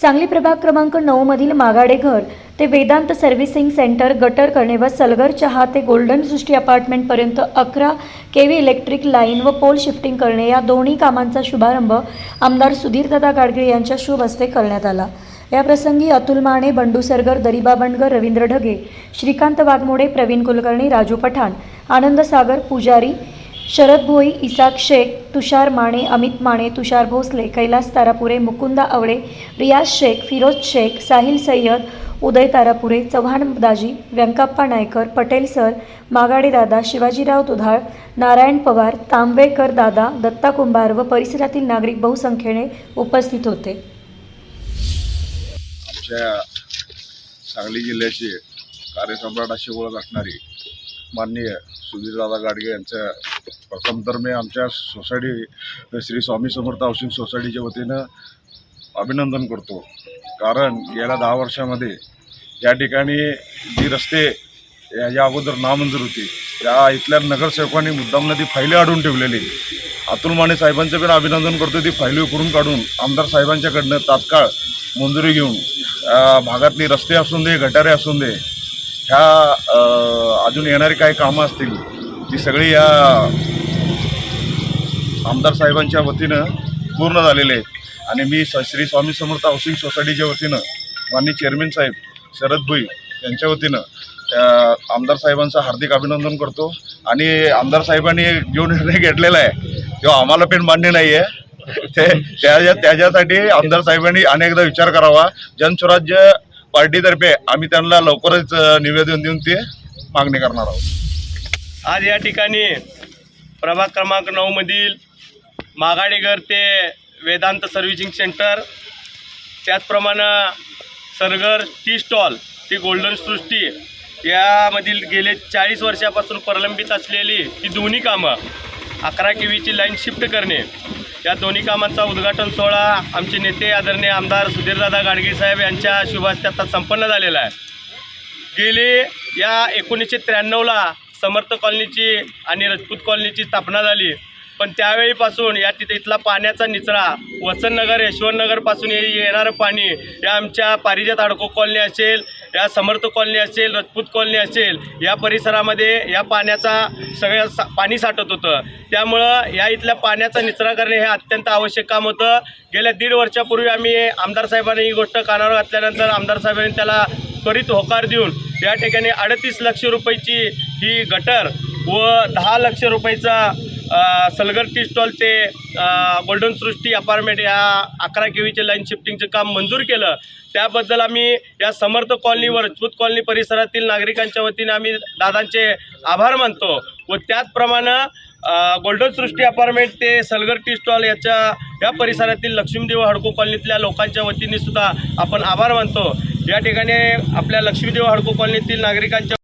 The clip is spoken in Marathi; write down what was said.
सांगली प्रभाग क्रमांक नऊमधील मागाडे घर ते वेदांत सर्व्हिसिंग सेंटर गटर करणे व सलगर चहा ते गोल्डन सृष्टी अपार्टमेंटपर्यंत अकरा के इलेक्ट्रिक लाईन व पोल शिफ्टिंग करणे या दोन्ही कामांचा शुभारंभ आमदार सुधीरदादा गाडगिळ यांच्या शुभ हस्ते करण्यात आला. याप्रसंगी अतुल माने बंडू सरगर दरिबा बंडगर रवींद्र ढगे श्रीकांत वाघमोडे प्रवीण कुलकर्णी राजू पठाण आनंद सागर पुजारी शरद भोई इसाक शेख तुषार माने अमित माने तुषार भोसले कैलास तारापुरे मुकुंदा आवडे रियाज शेख फिरोज शेख साहिल सय्यद उदय तारापुरे चव्हाण दाजी व्यंकाप्पा नायकर पटेल सर मागाडे दादा शिवाजीराव दुधाळ नारायण पवार तांबेकर दादा दत्ता कुंभार व परिसरातील नागरिक बहुसंख्येने उपस्थित होते. आमच्या सांगली जिल्ह्याचे कार्यसम्राट अशी ओळख असणारी माननीय सुधीरदादा गाडगे यांच्या प्रथम तर मी आमच्या सोसायटी श्री स्वामी समर्थ हाऊसिंग सोसायटीच्या वतीनं अभिनंदन करतो. कारण गेल्या दहा वर्षामध्ये या ठिकाणी जी रस्ते याच्या अगोदर नामंजूर होती त्या इथल्या नगरसेवकांनी मुद्दामनं ती फायली अडून ठेवलेली. अतुल माने साहेबांचं पण अभिनंदन करतो ती फायली उकरून काढून आमदार साहेबांच्याकडनं तात्काळ मंजुरी घेऊन भागातली रस्ते असून दे गटारे असून दे ह्या अजून येणारी काही कामं असतील ती सगळी या आमदार साहेबांच्या वतीनं पूर्ण झालेले आहे. आणि मी स श्री स्वामी समर्थ हाऊसिंग सोसायटीच्या वतीनं माननीय चेअरमॅन साहेब शरद भुई यांच्या वतीनं आमदार साहेबांचं हार्दिक अभिनंदन करतो. आणि आमदार साहेबांनी जो निर्णय घेतलेला आहे तो आम्हाला पण मान्य नाही आहे ते त्याच्या त्याच्यासाठी आमदार साहेबांनी अनेकदा विचार करावा. जनस्वराज्य पार्टीतर्फे आम्ही त्यांना लवकरच निवेदन देऊन ते मागणी करणार आहोत. आज या ठिकाणी प्रभाग क्रमांक नऊमधील मागाडेघर ते वेदांत सर्व्हिसिंग सेंटर त्याचप्रमाणे सरगर टी स्टॉल ती गोल्डन सृष्टी यामधील गेले चाळीस वर्षापासून प्रलंबित असलेली ही दोन्ही कामं अकरा केवीची लाईन शिफ्ट करणे या दोन्ही कामांचा उद्घाटन सोहळा आमचे नेते आदरणीय आमदार सुधीरदादा गाडगे साहेब यांच्या शुभास्ते आता संपन्न झालेला आहे. गेली या एकोणीसशे त्र्याण्णवला समर्थ कॉलनीची आणि राजपूत कॉलनीची स्थापना झाली. पण त्यावेळीपासून या तिथे इथला पाण्याचा निचरा वसंतनगर यशवंतनगरपासून ये येणारं पाणी या आमच्या पारिजात अडको कॉलनी असेल या समर्थ कॉलनी असेल राजपूत कॉलनी असेल या परिसरामध्ये या पाण्याचा सगळ्या सा पाणी साठत होतं. त्यामुळं या इथल्या पाण्याचा निचरा करणे हे अत्यंत आवश्यक काम होतं. गेल्या दीड वर्षापूर्वी आम्ही आमदार साहेबांनी ही गोष्ट कानावर घातल्यानंतर आमदार साहेबांनी त्याला त्वरित होकार देऊन या ठिकाणी अडतीस लक्ष रुपयाची ही गटर व दहा लक्ष रुपयाचा सलगर टी स्टॉल ते गोल्डन सृष्टी अपार्टमेंट या अकरा केवीचे लाईन शिफ्टिंगचं काम मंजूर केलं. त्याबद्दल आम्ही या समर्थ कॉलनीवर व राजपूत कॉलनी परिसरातील नागरिकांच्या वतीने आम्ही दादांचे आभार मानतो व त्याचप्रमाणे गोल्डन सृष्टी अपार्टमेंट ते सलगर टी स्टॉल याच्या या परिसरातील लक्ष्मीदेव हडको कॉलनीतल्या लोकांच्या वतीने सुद्धा आपण आभार मानतो. या ठिकाणी आपल्या लक्ष्मीदेव हडको कॉलनीतील नागरिकांच्या